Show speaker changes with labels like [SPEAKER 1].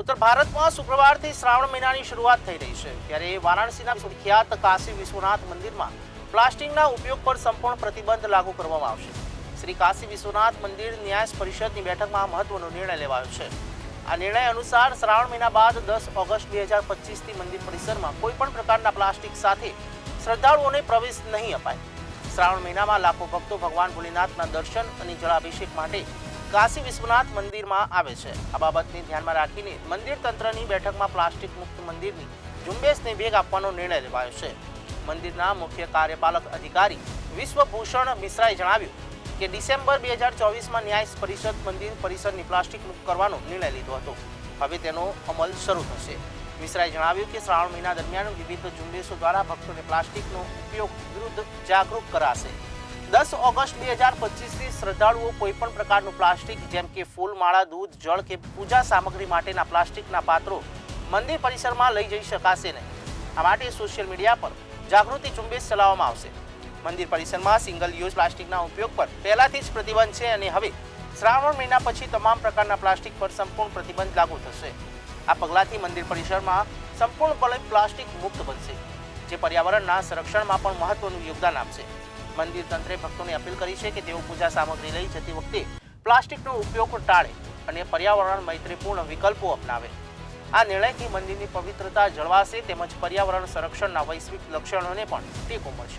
[SPEAKER 1] ઉત્તર ભારતમાં શુક્રવારથી શ્રાવણ મહિનાની શરૂઆત થઈ રહી છે. ત્યારે વારાણસીના વિખ્યાત કાશી વિશ્વનાથ મંદિરમાં પ્લાસ્ટિકના ઉપયોગ પર સંપૂર્ણ પ્રતિબંધ લાગુ કરવામાં આવશે. શ્રી કાશી વિશ્વનાથ મંદિર ન્યાસ પરિષદની બેઠકમાં મહત્વનો નિર્ણય લેવાયો છે. આ નિર્ણય અનુસાર શ્રાવણ મહિના બાદ દસ ઓગસ્ટ બે હજાર પચીસથી મંદિર પરિસરમાં કોઈપણ પ્રકારના પ્લાસ્ટિક સાથે શ્રદ્ધાળુઓને પ્રવેશ નહીં અપાય. શ્રાવણ મહિનામાં લાખો ભક્તો ભગવાન ભોલેનાથના દર્શન અને જળાભિષેક માટે કાશી વિશ્વનાથ મંદિરમાં આવે છે. આ બાબતને ધ્યાનમાં રાખીને મંદિર તંત્રની બેઠકમાં પ્લાસ્ટિક મુક્ત મંદિરની ઝુંબેશને વેગ આપવાનો નિર્ણય લેવાયો છે. મંદિરના મુખ્ય કાર્યપાલક અધિકારી વિશ્વભૂષણ મિશ્રાએ જણાવ્યું કે ડિસેમ્બર બે હજાર ચોવીસમાં ન્યાય પરિષદ મંદિર પરિસરની પ્લાસ્ટિક મુક્ત કરવાનો નિર્ણય લીધો હતો. હવે તેનો અમલ શરૂ થશે. મિશ્રાએ જણાવ્યું કે શ્રાવણ મહિના દરમિયાન વિવિધ ઝુંબેશો દ્વારા ભક્તોને પ્લાસ્ટિકનો ઉપયોગ વિરુદ્ધ જાગૃત કરાશે. દસ ઓગસ્ટ બે હજાર પચીસથી શ્રદ્ધાળુઓ કોઈપણ પ્રકારનું પ્લાસ્ટિક, જેમ કે ફૂલ, માળા, દૂધ, જળ કે પૂજા સામગ્રી માટેના પ્લાસ્ટિકના પાત્રો મંદિર પરિસરમાં લઈ જઈ શકાશે નહીં. આ માટે સોશિયલ મીડિયા પર જાગૃતિ ઝુંબેશ ચલાવવામાં આવશે. મંદિર પરિસરમાં સિંગલ યુઝ પ્લાસ્ટિકના ઉપયોગ પર પહેલાથી જ પ્રતિબંધ છે અને હવે શ્રાવણ મહિના પછી તમામ પ્રકારના પ્લાસ્ટિક પર સંપૂર્ણ પ્રતિબંધ લાગુ થશે. આ પગલાંથી મંદિર પરિસરમાં સંપૂર્ણપણે પ્લાસ્ટિક મુક્ત બનશે, જે પર્યાવરણના સંરક્ષણમાં પણ મહત્વનું યોગદાન આપશે. મંદિર તંત્રે ભક્તોને અપીલ કરી છે કે તેઓ પૂજા સામગ્રી લઈ જતી વખતે પ્લાસ્ટિકનો ઉપયોગ ટાળે અને પર્યાવરણ મૈત્રીપૂર્ણ વિકલ્પો અપનાવે. આ નિર્ણયથી મંદિરની પવિત્રતા જળવાશે તેમજ પર્યાવરણ સંરક્ષણના વૈશ્વિક લક્ષણોને પણ ટેકો મળશે.